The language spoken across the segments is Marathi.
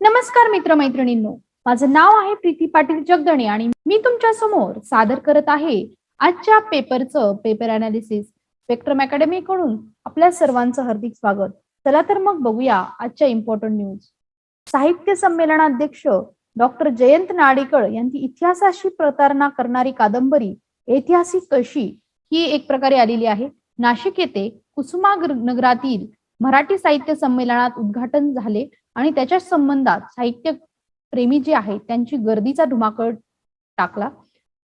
नमस्कार मित्रमैत्रिणींनो. माझं नाव आहे प्रीती पाटील जगदणे आणि मी तुमच्यासमोर सादर करत आहे आजच्या पेपरचं पेपर अनालिसिस स्पेक्ट्रम अकॅडमी कडून आपल्या सर्वांचं हार्दिक स्वागत. चला तर मग बघूया आजच्या इम्पॉर्टंट न्यूज साहित्य संमेलनाध्यक्ष डॉक्टर जयंत नाडेकर यांची इतिहासाशी प्रतारणा करणारी कादंबरी ऐतिहासिक कशी ही एक प्रकारे आलेली आहे. नाशिक येथे कुसुमानगरातील मराठी साहित्य संमेलनात उद्घाटन झाले. आणि त्याच्या संबंधात साहित्य प्रेमी जे आहेत त्यांची गर्दीचा धुमाकळ टाकला.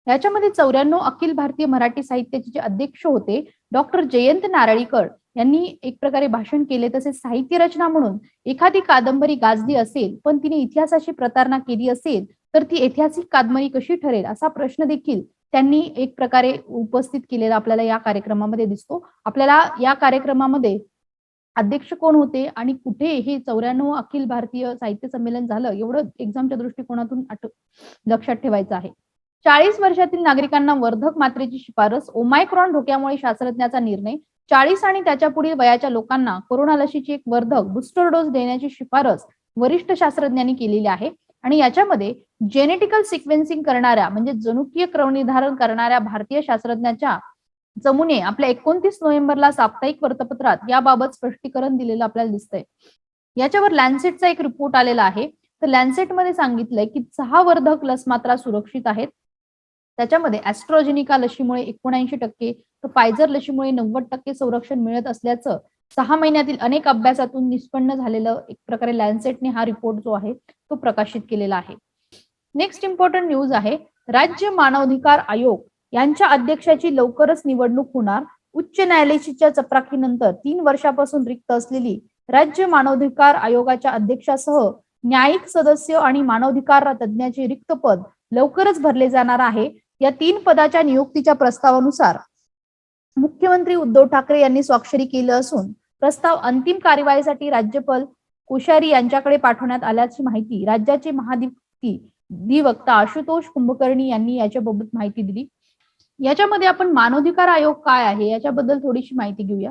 याच्यामध्ये चौऱ्याण्णव अखिल भारतीय मराठी साहित्याचे जे अध्यक्ष होते डॉक्टर जयंत नारळीकर यांनी एक प्रकारे भाषण केले. तसेच साहित्य रचना म्हणून एखादी कादंबरी गाजली असेल पण तिने इतिहासाची प्रतारणा केली असेल तर ती ऐतिहासिक कादंबरी कशी ठरेल असा प्रश्न देखील त्यांनी एक प्रकारे उपस्थित केलेला आपल्याला या कार्यक्रमामध्ये दिसतो. आपल्याला या कार्यक्रमामध्ये अध्यक्ष कोण होते आणि कुठे हे चौऱ्याण्णव अखिल भारतीय साहित्य संमेलन झालं एवढं एक्झामच्या दृष्टिकोनातून लक्षात ठेवायचं आहे. चाळीस वर्षातील नागरिकांना वर्धक मात्रेची शिफारस ओमायक्रॉन धोक्यामुळे शास्त्रज्ञाचा निर्णय चाळीस आणि त्याच्या पुढील वयाच्या लोकांना कोरोना लशीची एक वर्धक बुस्टर डोस देण्याची शिफारस वरिष्ठ शास्त्रज्ञांनी केलेली आहे. आणि याच्यामध्ये जेनेटिकल सिक्वेन्सिंग करणाऱ्या म्हणजे जनुकीय क्रमनिर्धारण करणाऱ्या भारतीय शास्त्रज्ञाच्या जमुने आपल्या एकोणतीस नोव्हेंबरला साप्ताहिक वृत्तपत्रात याबाबत स्पष्टीकरण दिलेलं आपल्याला दिसतंय. याच्यावर लॅन्सेटचा एक रिपोर्ट आलेला आहे. तर लॅन्सेटमध्ये सांगितलंय की सहा वर्धक लस मात्रा सुरक्षित आहेत. त्याच्यामध्ये ऍस्ट्रोजेनिका लशीमुळे एकोणऐंशी टक्के तर फायझर लशीमुळे नव्वद टक्के संरक्षण मिळत असल्याचं सहा महिन्यातील अनेक अभ्यासातून निष्पन्न झालेलं एक प्रकारे लॅन्सेटने हा रिपोर्ट जो आहे तो प्रकाशित केलेला आहे. नेक्स्ट इम्पॉर्टंट न्यूज आहे. राज्य मानवाधिकार आयोग यांच्या अध्यक्षाची लवकरच निवडणूक होणार. उच्च न्यायालयाच्या चपराकीनंतर तीन वर्षापासून रिक्त असलेली राज्य मानवाधिकार आयोगाच्या अध्यक्षासह न्यायिक सदस्य आणि मानवाधिकार तज्ज्ञाचे रिक्त पद लवकरच भरले जाणार आहे. या तीन पदाच्या नियुक्तीच्या प्रस्तावानुसार मुख्यमंत्री उद्धव ठाकरे यांनी स्वाक्षरी केलं असून प्रस्ताव अंतिम कार्यवाहीसाठी राज्यपाल कोश्यारी यांच्याकडे पाठवण्यात आल्याची माहिती राज्याचे महाधिवक्ता आशुतोष कुंभकर्णी यांनी याच्याबाबत माहिती दिली. याच्यामध्ये आपण मानवाधिकार आयोग काय आहे याच्याबद्दल थोडीशी माहिती घेऊया.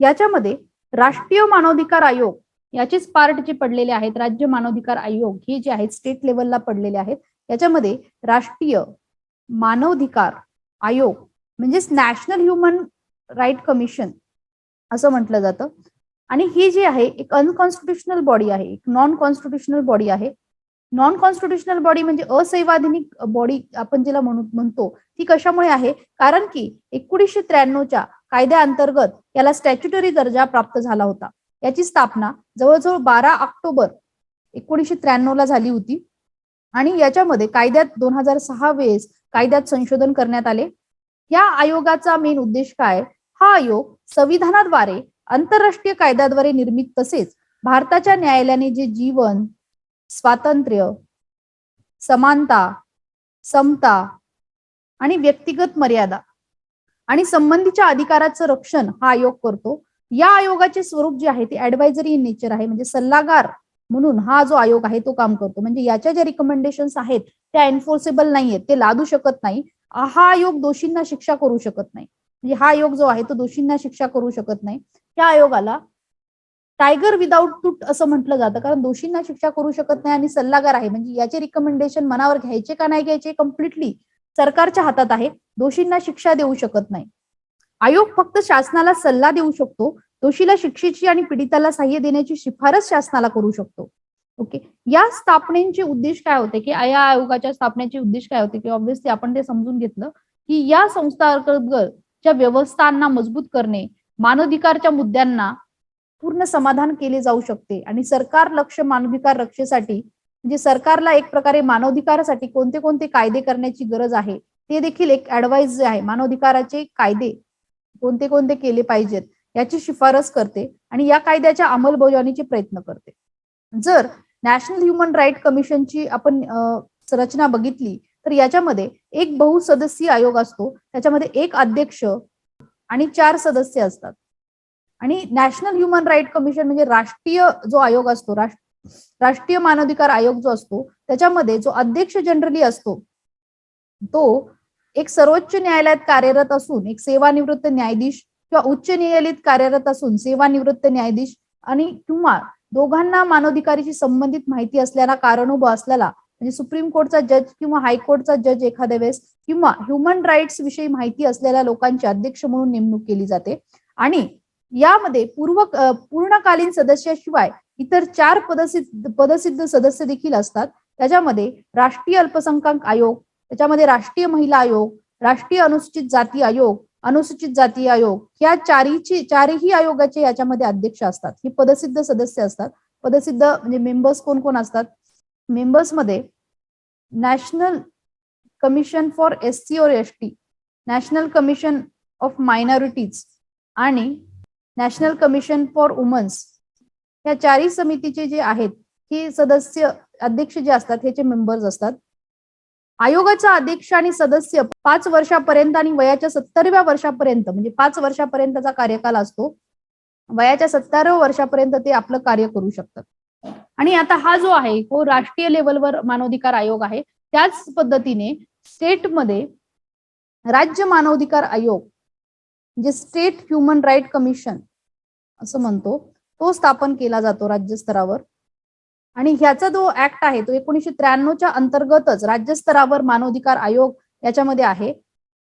याच्यामध्ये राष्ट्रीय मानवाधिकार आयोग याचेच पार्ट जे पडलेले आहेत राज्य मानवाधिकार आयोग हे जे आहेत स्टेट लेवलला पडलेले आहेत. याच्यामध्ये राष्ट्रीय मानवाधिकार आयोग म्हणजेच नॅशनल ह्युमन राईट कमिशन असं म्हटलं जातं. आणि ही जी आहे एक अनकॉन्स्टिट्युशनल बॉडी आहे एक नॉन कॉन्स्टिट्युशनल बॉडी आहे. नॉन कॉन्स्टिट्युशनल बॉडी म्हणजे असंवैधानिक बॉडी आपण जिला म्हणतो ती कशामुळे आहे? कारण की एकोणीसशे त्र्याण्णवच्या कायद्याअंतर्गत याला स्टॅच्युटरी दर्जा प्राप्त झाला होता. याची स्थापना जवळजवळ बारा ऑक्टोबर एकोणीसशे त्र्याण्णव ला झाली होती. आणि याच्यामध्ये कायद्यात दोन हजार सहा वेळेस कायद्यात संशोधन करण्यात आले. या आयोगाचा मेन उद्देश काय? हा आयोग संविधानाद्वारे आंतरराष्ट्रीय कायद्याद्वारे निर्मित तसेच भारताच्या न्यायालयाने जे जीवन स्वातंत्र्य समानता समता आणि व्यक्तिगत मर्यादा आणि संबंधीच्या अधिकाराचं रक्षण हा आयोग करतो. या आयोगाचे स्वरूप जे आहे ते ऍडवायझरी इन नेचर आहे. म्हणजे सल्लागार म्हणून हा जो आयोग आहे तो काम करतो. म्हणजे याच्या ज्या रिकमेंडेशन आहेत त्या एन्फोर्सेबल नाहीयेत. ते लादू शकत नाही. हा आयोग दोषींना शिक्षा करू शकत नाही. म्हणजे हा आयोग जो आहे तो दोषींना शिक्षा करू शकत नाही. त्या आयोगाला टायगर विदाऊट टूट असं म्हटलं जातं. कारण दोषींना शिक्षा करू शकत नाही आणि सल्लागार आहे. म्हणजे याचे रिकमेंडेशन मनावर घ्यायचे का नाही घ्यायचे कम्प्लिटली सरकारच्या हातात आहे. दोषींना शिक्षा देऊ शकत नाही. आयोग फक्त शासनाला सल्ला देऊ शकतो. दोषीला शिक्षेची आणि पीडिताला सहाय्य देण्याची शिफारस शासनाला करू शकतो. ओके या स्थापनेचे उद्देश काय होते? की या आयोगाच्या स्थापनेचे उद्देश काय होते? की ऑब्व्हियसली आपण ते समजून घेतलं. की या संस्थांच्या व्यवस्थांना मजबूत करणे मानवाधिकारच्या मुद्द्यांना पूर्ण समाधान केले जाऊ शकते. आणि सरकार लक्ष मानवाधिकार रक्षेसाठी म्हणजे सरकारला एक प्रकारे मानवाधिकारासाठी कोणते कोणते कायदे करण्याची गरज आहे ते देखील एक ऍडवाइस जे आहे मानवाधिकाराचे कायदे कोणते कोणते केले पाहिजेत याची शिफारस करते आणि या कायद्याच्या अंमलबजावणीचे प्रयत्न करते. जर नॅशनल ह्युमन राईट कमिशनची आपण रचना बघितली तर याच्यामध्ये एक बहुसदस्यीय आयोग असतो त्याच्यामध्ये एक अध्यक्ष आणि चार सदस्य असतात. आणि नॅशनल ह्युमन राईट कमिशन म्हणजे राष्ट्रीय जो आयोग असतो राष्ट्रीय मानवाधिकार आयोग जो असतो त्याच्यामध्ये जो अध्यक्ष जनरली असतो तो एक सर्वोच्च न्यायालयात कार्यरत असून एक सेवानिवृत्त न्यायाधीश किंवा उच्च न्यायालयात कार्यरत असून सेवानिवृत्त न्यायाधीश आणि किंवा दोघांना मानवाधिकाराशी संबंधित माहिती असल्याला कारणोभ असलेला म्हणजे सुप्रीम कोर्टचा जज किंवा हायकोर्टचा जज एखाद्या वेळेस किंवा ह्युमन राईट्स विषयी माहिती असलेल्या लोकांची अध्यक्ष म्हणून नेमणूक केली जाते. आणि यामध्ये पूर्व पूर्णकालीन सदस्याशिवाय इतर चार पदसिद्ध पदसिद्ध सदस्य देखील असतात. त्याच्यामध्ये राष्ट्रीय अल्पसंख्याक आयोग त्याच्यामध्ये राष्ट्रीय महिला आयोग राष्ट्रीय अनुसूचित जाती आयोग अनुसूचित जाती आयोग या चारीची चारही आयोगाचे याच्यामध्ये अध्यक्ष असतात. हे पदसिद्ध सदस्य असतात. पदसिद्ध म्हणजे मेंबर्स कोण कोण असतात? मेंबर्समध्ये national commission for S C और S T national commission of minorities आणि नॅशनल कमिशन फॉर वुमन्स. या चारही समितीचे जे आहेत हे सदस्य अध्यक्ष जे असतात ह्याचे मेंबर्स असतात. आयोगाचा अध्यक्ष आणि सदस्य पाच वर्षापर्यंत आणि वयाच्या सत्तरव्या वर्षापर्यंत म्हणजे पाच वर्षापर्यंतचा कार्यकाल असतो. वयाच्या सत्तराव्या वर्षापर्यंत ते आपलं कार्य करू शकतात. आणि आता हा जो आहे तो राष्ट्रीय लेवलवर मानवाधिकार आयोग आहे. त्याच पद्धतीने स्टेटमध्ये राज्य मानवाधिकार आयोग जे स्टेट ह्युमन राईट कमिशन असं म्हणतो. तो स्थापन केला जातो राज्य स्तरावर. आणि ह्याचा जो ऍक्ट आहे तो एकोणीसशे त्र्याण्णवच्या अंतर्गतच राज्य स्तरावर मानवाधिकार आयोग याच्यामध्ये आहे.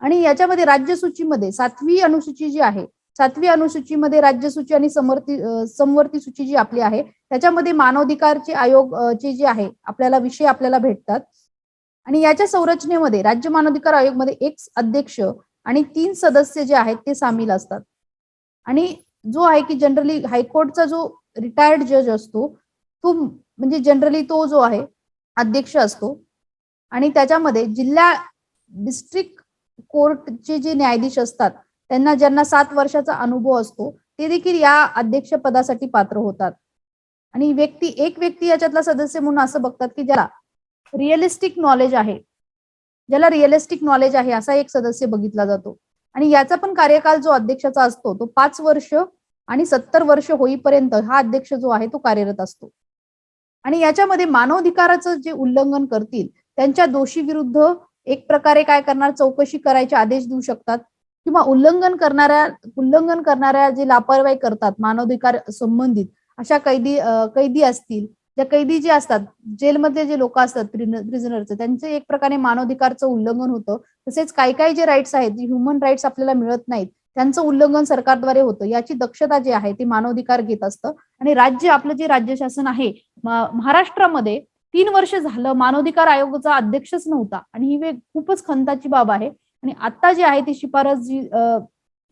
आणि याच्यामध्ये राज्यसूचीमध्ये सातवी अनुसूची जी आहे सातवी अनुसूचीमध्ये राज्यसूची आणि समवर्ती समवर्ती सूची जी आपली आहे त्याच्यामध्ये मानवाधिकारचे आयोग चे जे आहे आपल्याला विषय आपल्याला भेटतात. आणि याच्या संरचनेमध्ये राज्य मानवाधिकार आयोगमध्ये एक अध्यक्ष आणि तीन सदस्य जे आहेत ते सामील असतात. आणि जो आहे की जनरली हायकोर्टचा जो रिटायर्ड जज असतो तो म्हणजे जनरली तो जो आहे अध्यक्ष असतो. आणि त्याच्यामध्ये जिल्हा डिस्ट्रिक्ट कोर्टचे जे न्यायाधीश असतात त्यांना ज्यांना सात वर्षाचा अनुभव असतो ते देखील या अध्यक्ष पदासाठी पात्र होतात. आणि व्यक्ती एक व्यक्ती याच्यातला सदस्य म्हणून असं बघतात की ज्याला रिअलिस्टिक नॉलेज आहे ज्याला रिअलिस्टिक नॉलेज आहे असा एक सदस्य बघितला जातो. आणि याचा पण कार्यकाल जो अध्यक्षाचा असतो तो पाच वर्ष आणि सत्तर वर्ष होईपर्यंत हा अध्यक्ष जो आहे तो कार्यरत असतो. आणि याच्यामध्ये मानवाधिकाराचं जे उल्लंघन करतील त्यांच्या दोषी विरुद्ध एक प्रकारे काय करणार चौकशी करायचे आदेश देऊ शकतात. किंवा उल्लंघन करणाऱ्या उल्लंघन करणाऱ्या जे लापरवाही करतात मानवाधिकार संबंधित अशा कैदी कैदी असतील ज्या कैदी जे असतात जेलमधले जे लोक असतात प्रिझनरचे त्यांचे एक प्रकारे मानवाधिकारचं उल्लंघन होतं. तसेच काही काही जे राईट्स आहेत जे ह्युमन राईट्स आपल्याला मिळत नाहीत त्यांचं उल्लंघन सरकारद्वारे होतं. याची दक्षता जी आहे ती मानवाधिकार घेत असतं. आणि राज्य आपलं जे राज्य शासन आहे महाराष्ट्रामध्ये तीन वर्ष झालं मानवाधिकार आयोगाचा अध्यक्षच नव्हता. आणि ही खूपच खंताची बाब आहे. आणि आता जी आहे ती शिफारस जी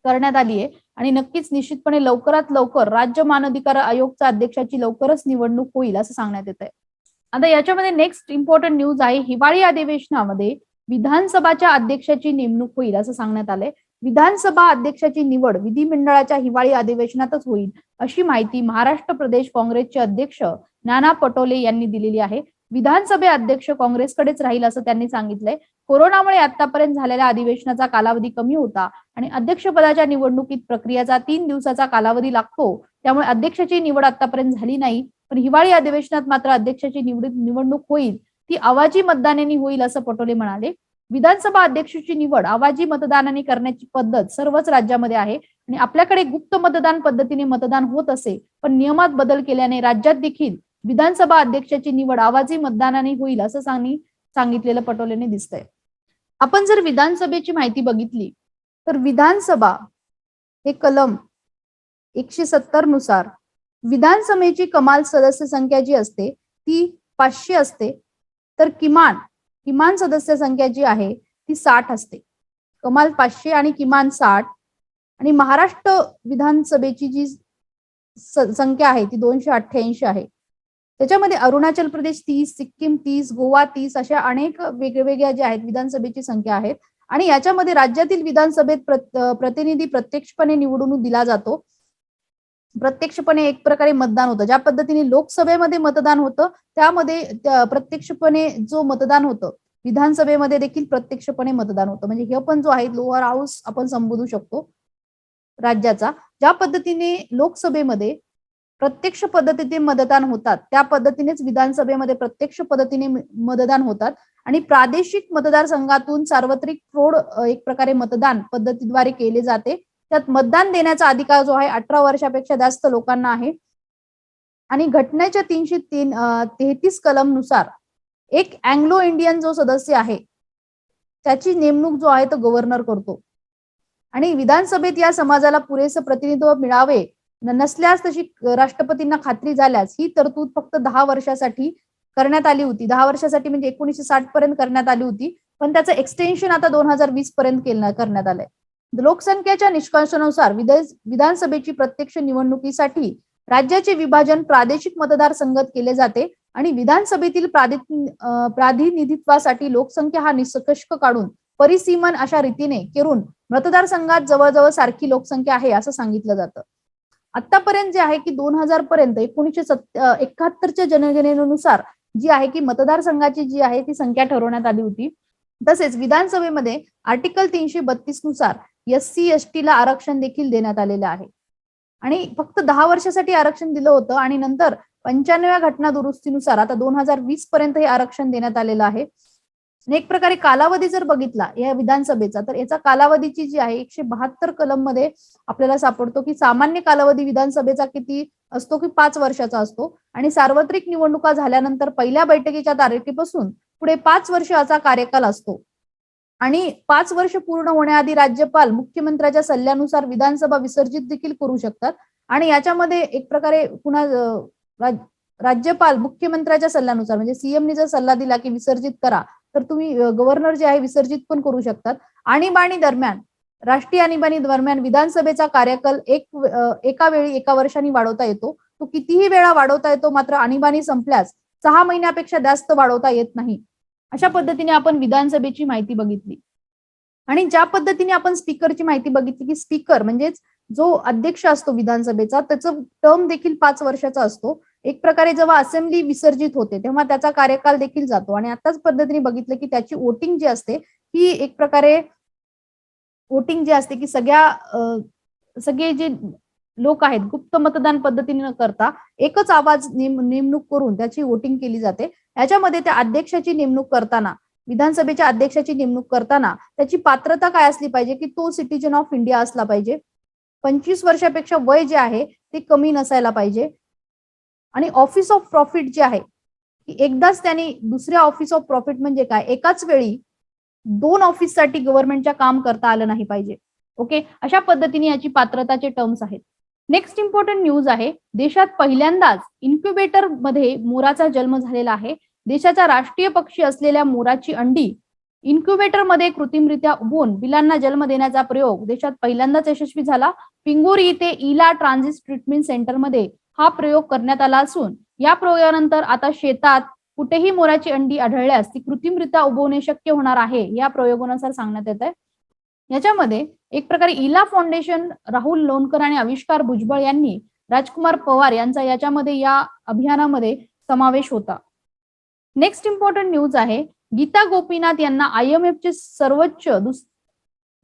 करण्यात आली आहे आणि नक्कीच निश्चितपणे लवकरात लवकर राज्य मानवाधिकार आयोगच्या अध्यक्षाची लवकरच निवडणूक होईल असं सांगण्यात येत आहे आता याच्यामध्ये नेक्स्ट इम्पॉर्टंट न्यूज आहे. हिवाळी अधिवेशनामध्ये विधानसभाच्या अध्यक्षाची नेमणूक होईल असं सांगण्यात आलंय. विधानसभा अध्यक्षाची निवड विधिमंडळाच्या हिवाळी अधिवेशनातच होईल अशी माहिती महाराष्ट्र प्रदेश काँग्रेसचे अध्यक्ष नाना पटोले यांनी दिलेली आहे. विधानसभे अध्यक्ष काँग्रेसकडेच राहील असं त्यांनी सांगितलंय. कोरोनामुळे आतापर्यंत झालेल्या अधिवेशनाचा कालावधी कमी होता. आणि अध्यक्षपदाच्या निवडणुकीत प्रक्रियाचा तीन दिवसाचा कालावधी लागतो. त्यामुळे अध्यक्षाची निवड आतापर्यंत झाली नाही. पण हिवाळी अधिवेशनात मात्र अध्यक्षाची निवड निवडणूक होईल. ती आवाजी मतदानाने होईल असं पटोले म्हणाले. विधानसभा अध्यक्षाची निवड आवाजी मतदानाने करण्याची पद्धत सर्वच राज्यामध्ये आहे. आणि आपल्याकडे गुप्त मतदान पद्धतीने मतदान होत असे. पण नियमात बदल केल्याने राज्यात देखील विधानसभा अध्यक्षाची निवड आवाजी मतदानाने होईल असं सांगितलेलं पटोलेने दिसतंय. आपण जर विधानसभेची माहिती बघितली तर विधानसभा हे कलम एकशे सत्तरनुसार विधानसभेची कमाल सदस्य संख्या जी असते ती पाचशे असते. तर किमान किमान सदस्य संख्या जी आहे ती साठ असते. कमाल पाचशे आणि किमान साठ आणि महाराष्ट्र विधानसभेची जी संख्या आहे ती दोनशे अठ्ठ्याऐंशी आहे. त्याच्यामध्ये अरुणाचल प्रदेश तीस सिक्कीम तीस गोवा तीस अशा अनेक वेगवेगळ्या ज्या आहेत विधानसभेची संख्या आहेत आणि याच्यामध्ये राज्यातील विधानसभेत प्रत- प्रतिनिधी प्रत्यक्षपणे निवडून दिला जातो. प्रत्यक्षपणे एक प्रकारे मतदान होतं. ज्या पद्धतीने लोकसभेमध्ये मतदान होतं त्यामध्ये प्रत्यक्षपणे जो मतदान होतं विधानसभेमध्ये देखील प्रत्यक्षपणे मतदान होतं. म्हणजे हे पण जो आहे लोअर हाऊस आपण संबोधू शकतो राज्याचा. ज्या पद्धतीने लोकसभेमध्ये प्रत्यक्ष पद्धतीने मतदान होतात त्या पद्धतीनेच विधानसभेमध्ये प्रत्यक्ष पद्धतीने मतदान होतात. आणि प्रादेशिक मतदारसंघातून सार्वत्रिक फ्रोड एक प्रकारे मतदान पद्धतीद्वारे केले जाते. त्यात मतदान देण्याचा अधिकार जो आहे अठरा वर्षापेक्षा जास्त लोकांना आहे. आणि घटनेच्या तीनशे तीन तेहतीस कलमनुसार एक अँग्लो इंडियन जो सदस्य आहे त्याची नेमणूक जो आहे तो गव्हर्नर करतो. आणि विधानसभेत या समाजाला पुरेसं प्रतिनिधित्व मिळावे नसल्यास तशी राष्ट्रपतींना खात्री झाल्यास ही तरतूद फक्त दहा वर्षासाठी करण्यात आली होती. दहा वर्षासाठी म्हणजे एकोणीसशे साठ पर्यंत करण्यात आली होती. पण त्याचं एक्सटेन्शन आता दोन हजार वीस पर्यंत करण्यात आलंय. लोकसंख्येच्या निष्कर्षानुसार विधानसभेची प्रत्यक्ष निवडणुकीसाठी राज्याचे विभाजन प्रादेशिक मतदारसंघात केले जाते आणि विधानसभेतील प्राधिनिधित्वासाठी प्रातिनिधित्वासाठी लोकसंख्या हा निष्कर्ष काढून परिसीमन अशा रीतीने करून मतदारसंघात जवळजवळ सारखी लोकसंख्या आहे असं सांगितलं जातं. आतापर्यंत जे आहे की दोन हजार पर्यंत एकोणीसशे सत्य एकाहत्तरच्या जनगणनेनुसार जी आहे की मतदारसंघाची जी आहे ती संख्या ठरवण्यात आली होती. तसेच विधानसभेमध्ये आर्टिकल तीनशे बत्तीसनुसार एस सी एस टी ला आरक्षण देखील देण्यात आलेलं आहे. आणि फक्त दहा वर्षासाठी आरक्षण दिलं होतं आणि नंतर पंच्याण्णव्या घटना दुरुस्तीनुसार आता दोन हजार वीस पर्यंत हे आरक्षण देण्यात आलेलं आहे. एक प्रकारे कालावधी जर बघितला या विधानसभेचा तर याचा कालावधीची जी आहे एकशे बहात्तर कलममध्ये आपल्याला सापडतो की सामान्य कालावधी विधानसभेचा किती असतो की पाच वर्षाचा असतो. आणि सार्वत्रिक निवडणुका झाल्यानंतर पहिल्या बैठकीच्या तारखेपासून पुढे पाच वर्षाचा कार्यकाल असतो. आणि पाच वर्ष पूर्ण होण्याआधी राज्यपाल मुख्यमंत्र्याच्या सल्ल्यानुसार विधानसभा विसर्जित देखील करू शकतात. आणि याच्यामध्ये एक प्रकारे पुन्हा राज- राज्यपाल मुख्यमंत्र्याच्या सल्ल्यानुसार म्हणजे सीएमनी जर सल्ला दिला की विसर्जित करा तर तुम्ही गव्हर्नर जे आहे विसर्जित पण करू शकतात. आणीबाणी दरम्यान राष्ट्रीय आणीबाणी दरम्यान विधानसभेचा कार्यकाल एक एका वेळी एका वर्षाने वाढवता येतो. तो कितीही वेळा वाढवता येतो मात्र आणीबाणी संपल्यास सहा महिन्यापेक्षा जास्त वाढवता येत नाही. अशा पद्धतीने आपण विधानसभेची माहिती बघितली. आणि ज्या पद्धतीने आपण स्पीकरची माहिती बघितली की स्पीकर म्हणजेच जो अध्यक्ष असतो विधानसभेचा त्याचं टर्म देखील पाच वर्षाचा असतो. एक प्रकारे जेव्हा असेंब्ली विसर्जित होते तेव्हा त्याचा कार्यकाल देखील जातो. आणि आताच पद्धतीने बघितलं की त्याची वोटिंग जी असते ही एक प्रकारे वोटिंग जे असते की सगळ्या सगळे जे लोक आहेत गुप्त मतदान पद्धतीने न करता एकच आवाज नेमणूक करून त्याची वोटिंग केली जाते. याच्यामध्ये त्या अध्यक्षाची नेमणूक करताना विधानसभेच्या अध्यक्षाची नेमणूक करताना त्याची पात्रता काय असली पाहिजे की तो सिटीजन ऑफ इंडिया असला पाहिजे? पंचवीस वर्षापेक्षा वय जे आहे ते कमी नसायला पाहिजे. आणि ऑफिस ऑफ प्रॉफिट जे आहे की एकदाच त्याने दुसऱ्या ऑफिस ऑफ प्रॉफिट म्हणजे काय? एकाच वेळी दोन ऑफिससाठी गव्हर्नमेंटच्या काम करता आलं नाही पाहिजे. ओके अशा पद्धतीने याची पात्रताचे टर्म्स आहेत. नेक्स्ट इम्पॉर्टंट न्यूज आहे देशात पहिल्यांदाच इन्क्युबेटरमध्ये मोराचा जन्म झालेला आहे. देशाचा राष्ट्रीय पक्षी असलेल्या मोराची अंडी इन्क्युबेटरमध्ये कृत्रिमरित्या उभून बिलांना जन्म देण्याचा प्रयोग देशात पहिल्यांदाच यशस्वी झाला. पिंगोरी इथे इला ट्रान्झिट ट्रीटमेंट सेंटरमध्ये हा प्रयोग करण्यात आला असून या प्रयोगानंतर आता शेतात कुठेही मोराची अंडी आढळल्यास ती कृत्रिमरित्या उभवणे शक्य होणार आहे या प्रयोगानुसार सांगण्यात येत आहे याच्यामध्ये एक प्रकारे इला फाउंडेशन राहुल लोणकर आणि आविष्कार भुजबळ यांनी राजकुमार पवार यांचा याच्यामध्ये या अभियानामध्ये समावेश होता. नेक्स्ट इम्पॉर्टंट न्यूज आहे गीता गोपीनाथ यांना आय एम चे सर्वोच्च दुस-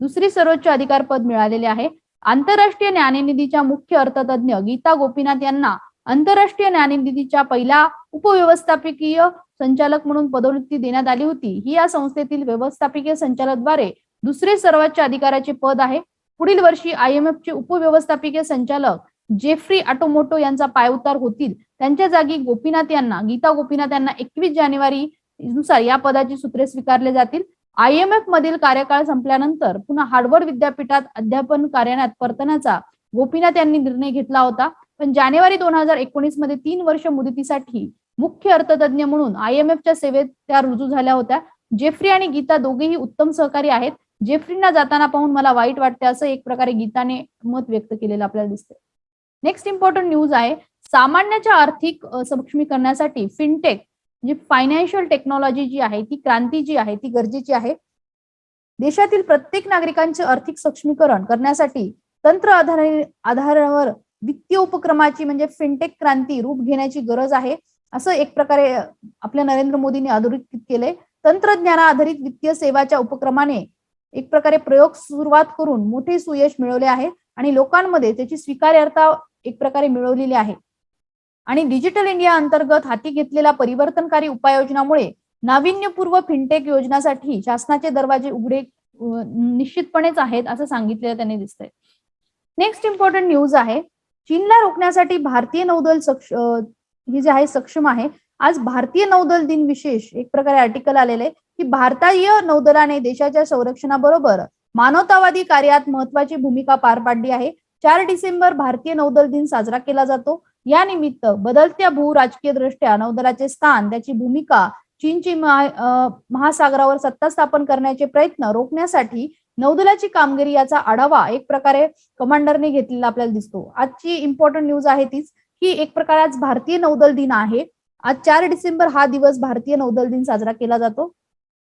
दुसरी सर्वोच्च अधिकार पद मिळालेले आहे. आंतरराष्ट्रीय नाणेनिधीच्या मुख्य अर्थतज्ञ गीता गोपीनाथ यांना आंतरराष्ट्रीय नाणेनिधीच्या पहिला उपव्यवस्थापकीय संचालक म्हणून पदोन्नती देण्यात आली होती. ही या संस्थेतील व्यवस्थापकीय संचालकद्वारे दुसरे सर्वोच्च अधिकाराचे पद आहे. पुढील वर्षी IMF चे उपव्यवस्थापकीय संचालक जेफ्री ऑटोमोटो यांचा पायउतार होतील. त्यांच्या जागी गोपीनाथ यांना गीता गोपीनाथ यांना एकवीस जानेवारी नुसार या पदाची सूत्रे स्वीकारले जातील. आयएमएफ मधील कार्यकाळ संपल्यानंतर पुन्हा हार्वर्ड विद्यापीठात अध्यापन कार्यालयात परतण्याचा गोपीनाथ यांनी निर्णय घेतला होता. पण जानेवारी दोन हजार एकोणीसमध्ये तीन वर्ष मुदतीसाठी मुख्य अर्थतज्ञ म्हणून आयएमएफच्या सेवेत त्या रुजू झाल्या होत्या. जेफ्री आणि गीता दोघेही उत्तम सहकारी आहेत. जेफ्रींना जाताना पाहून मला वाईट वाटते असं एक प्रकारे गीताने मत व्यक्त केलेलं आपल्याला दिसते नेक्स्ट इम्पॉर्टंट न्यूज आहे. सामान्याच्या आर्थिक सक्षमीकरणासाठी फिनटेक म्हणजे फायनान्शियल टेक्नॉलॉजी जी आहे ती क्रांती जी आहे ती गरजेची आहे. देशातील प्रत्येक नागरिकांचे आर्थिक सक्षमीकरण करण्यासाठी तंत्र आधारावर वित्तीय उपक्रमाची म्हणजे फिनटेक क्रांती रूप घेण्याची गरज आहे. असं एक प्रकारे आपल्या नरेंद्र मोदींनी अधोरेखित केलंय. तंत्रज्ञाना आधारित वित्तीय सेवाच्या उपक्रमाने एक प्रकारे प्रयोग सुरुवात करून मोठे सुयश मिळवले आहे आणि लोकांमध्ये त्याची स्वीकार्यता एक प्रकारे मिळवलेली आहे. आणि डिजिटल इंडिया अंतर्गत हाती घेतलेल्या परिवर्तनकारी उपाययोजनामुळे नाविन्यपूर्व फिनटेक योजनासाठी शासनाचे दरवाजे उघडे निश्चितपणेच आहेत असं सांगितलेलं त्यांनी दिसतंय. नेक्स्ट इम्पॉर्टंट न्यूज आहे. चीनला रोखण्यासाठी भारतीय नौदल सक्ष- ही जे आहे सक्षम आहे. आज भारतीय नौदल दिन विशेष एक प्रकारे आर्टिकल आलेले आहे की भारतीय नौदलाने देशाच्या संरक्षणाबरोबर मानवतावादी कार्यात महत्वाची भूमिका पार पाडली आहे. चार डिसेंबर भारतीय नौदल दिन साजरा केला जातो. या निमित्त बदलत्या भू राजकीय दृष्ट्या नौदलाचे स्थान त्याची भूमिका चीनची महासागरावर सत्ता स्थापन करण्याचे प्रयत्न रोखण्यासाठी नौदलाची कामगिरी याचा आढावा एक प्रकारे कमांडरने घेतलेला आपल्याला दिसतो. आजची इम्पॉर्टंट न्यूज आहे तीच की एक प्रकारे आज भारतीय नौदल दिन आहे. आज चार डिसेंबर हा दिवस भारतीय नौदल दिन साजरा केला जातो.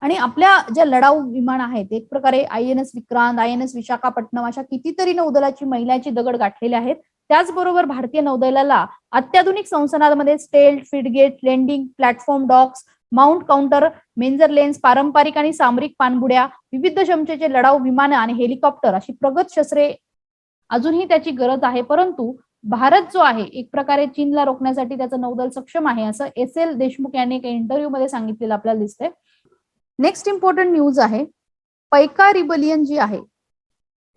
आणि आपल्या ज्या लढाऊ विमान आहेत एक प्रकारे I N S Vikrant I N S Visakhapatnam अशा कितीतरी नौदलाची महिलांची दगड गाठलेले आहेत. त्याचबरोबर भारतीय नौदलाला अत्याधुनिक संसदामध्ये stealth frigate landing platform docks mount counter measure lens पारंपरिक आणि सामरिक पाणबुड्या विविध क्षमतेचे लढाऊ विमानं आणि हेलिकॉप्टर अशी प्रगत शस्त्रे अजूनही त्याची गरज आहे. परंतु भारत जो आहे एक प्रकारे चीनला रोखण्यासाठी त्याचं नौदल सक्षम आहे असं एस एल देशमुख यांनी एका इंटरव्ह्यू मध्ये सांगितलेलं आपल्याला दिसतंय. नेक्स्ट इम्पॉर्टंट न्यूज आहे पैका रिबलियन जी आहे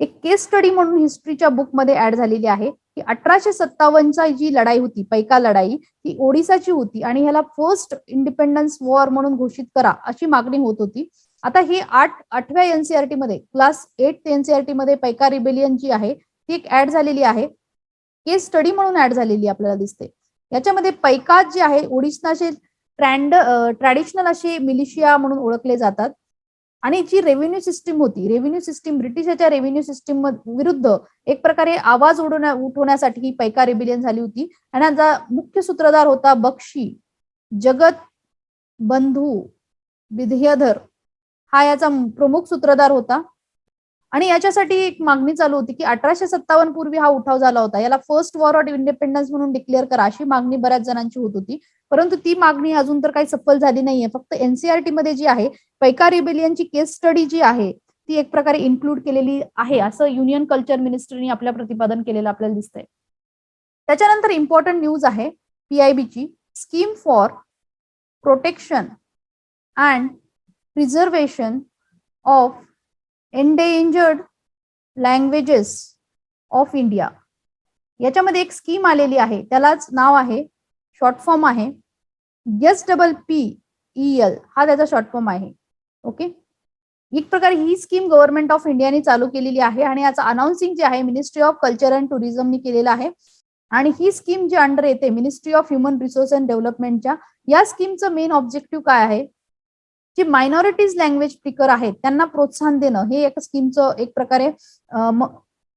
एक केस स्टडी म्हणून हिस्ट्रीच्या बुकमध्ये ऍड झालेली आहे. की अठराशे सत्तावन्नचा जी लढाई होती पैका लढाई ती ओडिसाची होती आणि ह्याला फर्स्ट इंडिपेंडन्स वॉर म्हणून घोषित करा अशी मागणी होत होती. आता ही आठ आठव्या एनसीआरटी मध्ये क्लास एट एनसीआरटी मध्ये पैका रिबेलियन जी आहे ती एक ऍड झालेली आहे. केस स्टडी म्हणून ऍड झालेली आपल्याला दिसते. याच्यामध्ये पैका जे आहे ओडिशनाचे ट्रँड ट्रॅडिशनल असे मिलिशिया म्हणून ओळखले जातात. आणि जी रेव्हेन्यू सिस्टीम होती रेव्हेन्यू सिस्टीम ब्रिटिशाच्या रेव्हेन्यू सिस्टीम विरुद्ध एक प्रकारे आवाज उडवण्या उठवण्यासाठी ही पैका रेबिलियन झाली होती. आणि यांचा मुख्य सूत्रधार होता बक्षी जगत बंधू विधेयधर हा याचा प्रमुख सूत्रधार होता. आणि याच्यासाठी एक मागणी चालू होती की अठराशे सत्तावन्न पूर्वी हा उठाव झाला होता. याला फर्स्ट वॉर ऑफ इंडिपेंडन्स म्हणून डिक्लेअर करा अशी मागणी बऱ्याच जणांची होत होती. परंतु ती मागणी अजून तर काही सफल झाली नाहीये. फक्त एनसीआरटी मध्ये जी आहे पैका रिबेलियनची केस स्टडी जी आहे ती एक प्रकारे इन्क्लूड केलेली आहे. असं युनियन कल्चर मिनिस्ट्रीने आपल्या प्रतिपादन केलेलं आपल्याला दिसतंय. त्याच्यानंतर इम्पॉर्टंट न्यूज आहे पीआयबीची scheme for protection and preservation of endangered languages of India याच्यामध्ये एक स्कीम आलेली आहे. त्यालाच नाव आहे शॉर्ट फॉर्म आहे. S double P E L हा त्याचा शॉर्ट फॉर्म आहे. ओके एक प्रकारे ही स्कीम गव्हर्नमेंट ऑफ इंडियाने चालू केलेली आहे आणि याचं अनाउन्सिंग जे आहे मिनिस्ट्री ऑफ कल्चर अँड टुरिझमने केलेलं आहे. आणि ही स्कीम जी अंडर येते ministry of human resource and डेव्हलपमेंटच्या या स्कीमचं मेन ऑब्जेक्टिव्ह काय आहे? जे मायनॉरिटीज लँग्वेज स्पीकर आहेत त्यांना प्रोत्साहन देणं हे एक स्कीमचं एक प्रकारे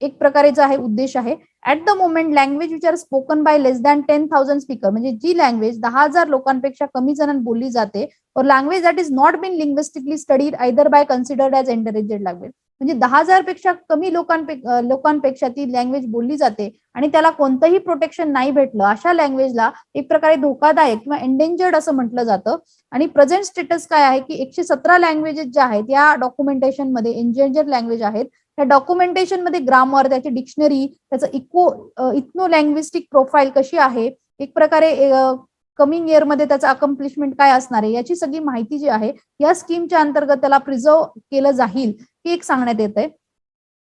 एक प्रकारेचा आहे उद्देश आहे. At the moment language which are spoken by less than ten thousand speaker म्हणजे जी लँग्वेज दहा हजार लोकांपेक्षा कमी जणांना बोलली जाते और language that is not been linguistically studied either by considered as endangered language म्हणजे दहा हजारपेक्षा कमी लोकांपे लोकांपेक्षा ती लँग्वेज बोलली जाते आणि त्याला कोणतंही प्रोटेक्शन नाही भेटलं अशा लँग्वेजला एक प्रकारे धोकादायक किंवा एंडेंजर्ड असं म्हटलं जातं. आणि प्रेझेंट स्टेटस काय आहे की एकशे सतरा लँग्वेजेस ज्या आहेत या डॉक्युमेंटेशनमध्ये लँग्वेज आहेत. त्या डॉक्युमेंटेशनमध्ये ग्रामर त्याची डिक्शनरी त्याचं इको इथनो लँग्विस्टिक प्रोफाईल कशी आहे? एक प्रकारे कमिंग इयरमध्ये त्याचं अकम्प्लिशमेंट काय असणार आहे याची सगळी माहिती जी आहे या स्कीमच्या अंतर्गत त्याला प्रिझर्व केलं जाईल हे एक सांगण्यात येत आहे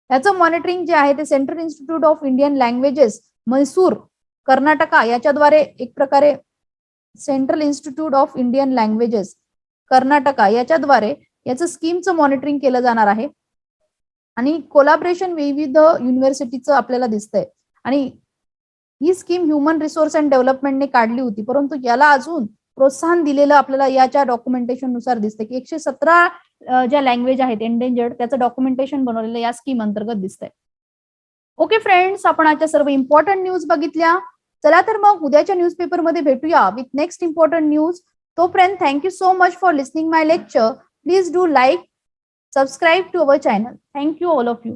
याचं मॉनिटरिंग जे आहे ते central institute of Indian languages Mysore Karnataka याच्याद्वारे एक प्रकारे central institute of Indian languages Karnataka याच्याद्वारे याचं स्कीमचं मॉनिटरिंग केलं जाणार आहे. आणि कोलाबरेशन विविध युनिव्हर्सिटीचं आपल्याला दिसतंय. आणि ही स्कीम ह्युमन रिसोर्स अँड डेव्हलपमेंटने काढली होती. परंतु याला अजून प्रोत्साहन दिलेलं आपल्याला याच्या डॉक्युमेंटेशननुसार दिसतंय की एकशे सतरा ज्या लँग्वेज आहेत एंडेंजर्ड त्याचं डॉक्युमेंटेशन बनवलेलं या स्कीम अंतर्गत दिसतंय. ओके फ्रेंड्स आपण आजच्या सर्व इम्पॉर्टंट न्यूज बघितल्या. चला तर मग उद्याच्या न्यूजपेपरमध्ये भेटूया विथ नेक्स्ट इम्पॉर्टंट न्यूज तोपर्यंत thank you so much for listening my lecture please do like subscribe to our channel thank you all of you.